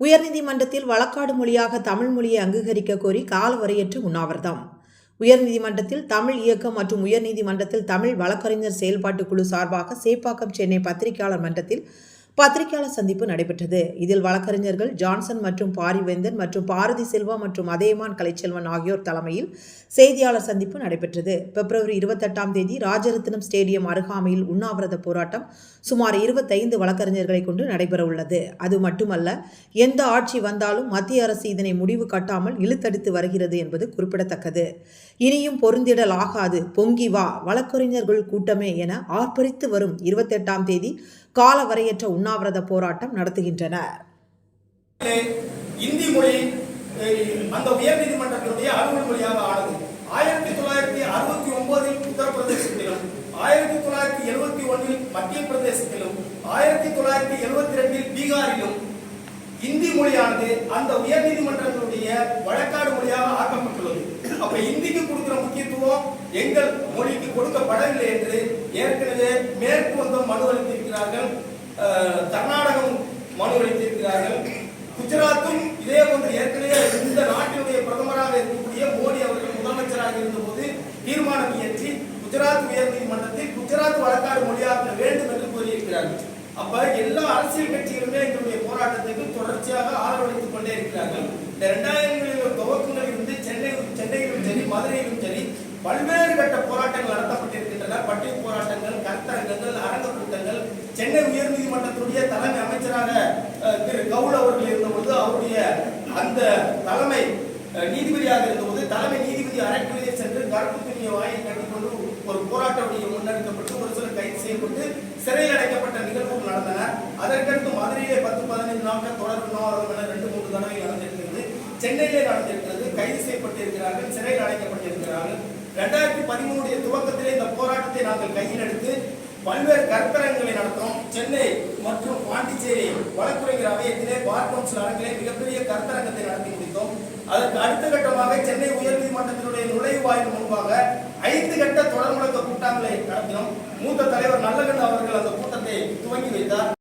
உயர்நீதிமன்றத்தில் வழக்காடு மொழியாக தமிழ் மொழியை அங்கீகரிக்க கோரி காலவரையற்ற உண்ணாவிரதம். உயர்நீதிமன்றத்தில் தமிழ் இயக்கம் மற்றும் உயர்நீதிமன்றத்தில் தமிழ் வழக்கறிஞர் செயல்பாட்டு குழு சார்பாக சேப்பாக்கம் சென்னை பத்திரிகையாளர் மன்றத்தில் பத்திரிகையாளர் சந்திப்பு நடைபெற்றது. இதில் வழக்கறிஞர்கள் ஜான்சன் மற்றும் பாரிவேந்தன் மற்றும் பாரதி செல்வா மற்றும் அதேமான் கலைச்செல்வன் ஆகியோர் தலைமையில் செய்தியாளர் சந்திப்பு நடைபெற்றது. பிப்ரவரி இருபத்தெட்டாம் தேதி ராஜரத்னம் ஸ்டேடியம் அருகாமையில் உண்ணாவிரத போராட்டம் சுமார் இருபத்தைந்து வழக்கறிஞர்களை கொண்டு நடைபெறவுள்ளது. அது மட்டுமல்ல எந்த ஆட்சி வந்தாலும் மத்திய அரசு இதனை முடிவு கட்டாமல் இழுத்தடித்து வருகிறது என்பது குறிப்பிடத்தக்கது. இனியும் பொருந்திடல் ஆகாது பொங்கி வா வழக்கறிஞர்கள் கூட்டமே என ஆர்ப்பரித்து வரும் இருபத்தெட்டாம் தேதி காலவரையற்ற உண்ணாவிரத போராட்டம் நடத்துகின்றனர். இந்தி மொழி அந்த உயர் நீதிமன்றத்தினுடைய அலுவல் மொழியாக ஆனது ஆயிரத்தி தொள்ளாயிரத்தி அறுபத்தி ஒன்பதில் உத்தரப்பிரதேசத்திலும் ஆயிரத்தி தொள்ளாயிரத்தி எழுபத்தி ஒன்றில் மத்திய பிரதேசத்திலும் ஆயிரத்தி தொள்ளாயிரத்தி எழுபத்தி ரெண்டில் பீகாரிலும் இந்தி மொழியானது அந்த உயர்நீதிமன்றங்களுடைய வழக்காடு மொழியாக ஆக்கப்பட்டுள்ளது. அப்ப இந்திக்கு முக்கியத்துவம் எங்கள் மொழிக்கு கொடுக்கப்படவில்லை என்று ஏற்கனவே மேற்கு வங்கம் மனு அளித்திருக்கிறார்கள். கர்நாடகம் மனு அளித்திருக்கிறார்கள். குஜராத்தும் இதே போன்று ஏற்கனவே இந்த நாட்டினுடைய பிரதமராக இருக்கக்கூடிய மோடி அவர்கள் முதலமைச்சராக இருந்தபோது தீர்மானம் இயற்றி குஜராத் உயர்நீதிமன்றத்தில் குஜராத் வழக்காடு மொழியாக்க வேண்டும் என்று கூறியிருக்கிறார்கள். அப்ப எல்லா அரசியல் கட்சிகளுமே எங்களுடைய போராட்டத்துக்கு தொடர்ச்சியாக ஆதரவளித்துக் கொண்டே இருக்கிறார்கள். இந்த இரண்டாயிரங்களில் துவக்கங்களில் இருந்து சென்னை சென்னையிலும் சரி மதுரையிலும் பல்வேறு கட்ட போராட்டங்கள் நடத்தப்பட்டிருக்கின்றன. பட்டியல் போராட்டங்கள் கருத்தரங்கங்கள் அரங்க கூட்டங்கள் சென்னை உயர்நீதிமன்றத்துடைய தலைமை அமைச்சராக திரு கவுல் அவர்கள் இருந்தபோது அவருடைய அந்த தலைமை நீதிபதியாக இருந்தபோது தலைமை நீதிபதி அரைக்குறையை சென்று கருப்பு துணியை வாயை கட்டிக்கொண்டு ஒரு போராட்டம் முன்னெடுக்கப்பட்டு ஒரு சிலர் கைது செய்யப்பட்டு சிறையில் அடைக்கப்பட்ட நிகழ்வுகள் நடந்தன. அதற்கடுத்து மதுரையிலே பத்து பதினைந்து நாட்கள் தொடர் உண்ணாவிரதம் என ரெண்டு மூன்று தடவை நடந்திருக்கிறது. சென்னையிலே நடந்திருக்கிறது. கைது செய்யப்பட்டிருக்கிறார்கள். சிறையில் அடைக்கப்பட்ட நாங்கள் கையில் எடுத்து பல்வேறு கற்பரங்களை நடத்தினோம் சென்னை மற்றும் பாண்டிச்சேரி வழக்குரைஞர் அவையத்திலே பார் கவுன்சில் அரங்கிலே மிகப்பெரிய கற்பரங்கத்தை நடத்தி முடித்தோம். அதற்கு அடுத்த கட்டமாக சென்னை உயர்நீதிமன்றத்தினுடைய நுழைவாயில் முன்பாக ஐந்து கட்ட தொடர் முழக்க கூட்டங்களை நடத்தினோம். மூத்த தலைவர் நல்லகண்ணு அவர்கள் அந்த கூட்டத்தை துவங்கி வைத்தார்.